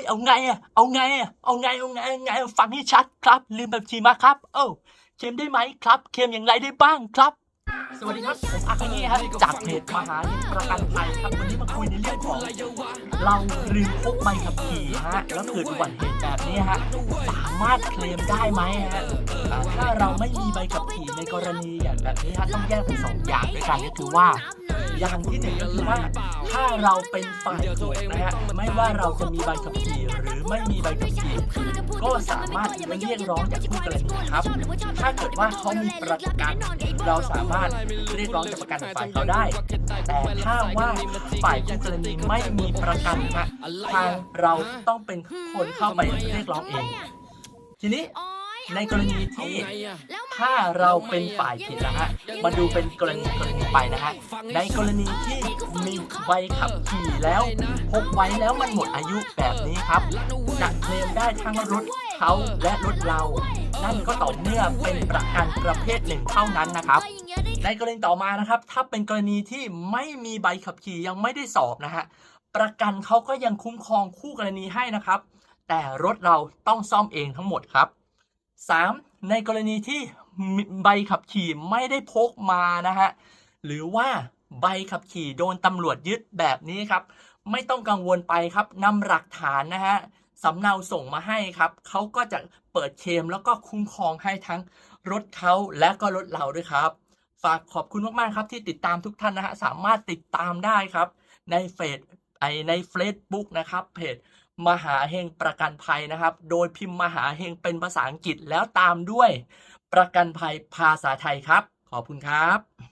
ยเอาไงอะเอาไงอะเอาไงเอาไงเอาไงฟังให้ชัดครับลืมแบบชีมาครับ เอ้าเค็มได้ไหมครับเค็มอย่างไรได้บ้างครับ สวัสดีครับผมอาคาเน่ครับจากเพจมหาเฮงประกันภัยครับวันนี้มาคุยในเรื่องของเราลืมพกใบขับขี่ฮะแล้วเกิดอุบัติเหตุแบบนี้ฮะสามารถเคลมได้ไหมฮะอ่าถ้าเราไม่มีใบขับขี่ในกรณีอย่างแบบนี้ฮะต้องแยกเป็นสองอย่างด้วยกันก็คือว่าอย่างที่หนึ่งก็คือว่าถ้าเราเป็นฝ่ายถูกนะฮะไม่ ว่าเราจะมีใบขับขี่หรือไม่มีใบขับขี่ก็สามารถเรียกร้องจากคู่กรณีครับ ถ้าเกิดว่าเขามีประกันเราสามารถเรียกร้องจากประกันฝ่ายเขาได้ แต่ถ้าว่าฝ่ายคู่กรณีไม่มีประกันฮะทางเราต้องเป็นคนเข้าไปเรียกร้องเอง ทีนี้ ในกรณีที่ถ้าเราเป็นฝ่ายผิดนะฮะมาดูเป็นกรณีกรณีไปนะฮะในกรณีที่มีใบขับขี่แล้วพกไว้แล้วมันหมดอายุแบบนี้ครับจะเคลมได้ทั้งรถเขาและรถเรานั่นก็ต่อเมื่อเป็นประกันประเภทหนึ่งเท่านั้นนะครับ ในกรณีต่อมานะครับ ถ้าเป็นกรณีที่ไม่มีใบขับขี่ยังไม่ได้สอบนะฮะประกันเขาก็ยังคุ้มครองคู่กรณีให้นะครับ แต่รถเราต้องซ่อมเองทั้งหมดครับ 3. ในกรณีที่ใบขับขี่ไม่ได้พกมานะฮะหรือว่าใบขับขี่โดนตำรวจยึดแบบนี้ครับ ไม่ต้องกังวลไปครับนำหลักฐานนะฮะสำเนาส่งมาให้ครับเขาก็จะเปิดเคมแล้วก็คุ้มครองให้ทั้งรถเขาและก็รถเราด้วยครับ ฝากขอบคุณมากๆครับที่ติดตามทุกท่านนะฮะสามารถติดตามได้ครับ ในเฟซ ไอในเฟซบุ๊กนะครับเพจมหาเฮงประกันภัยนะครับ โดยพิมพ์มหาเฮงเป็นภาษาอังกฤษแล้วตามด้วย ประกันภัยภาษาไทยครับ ขอบคุณครับ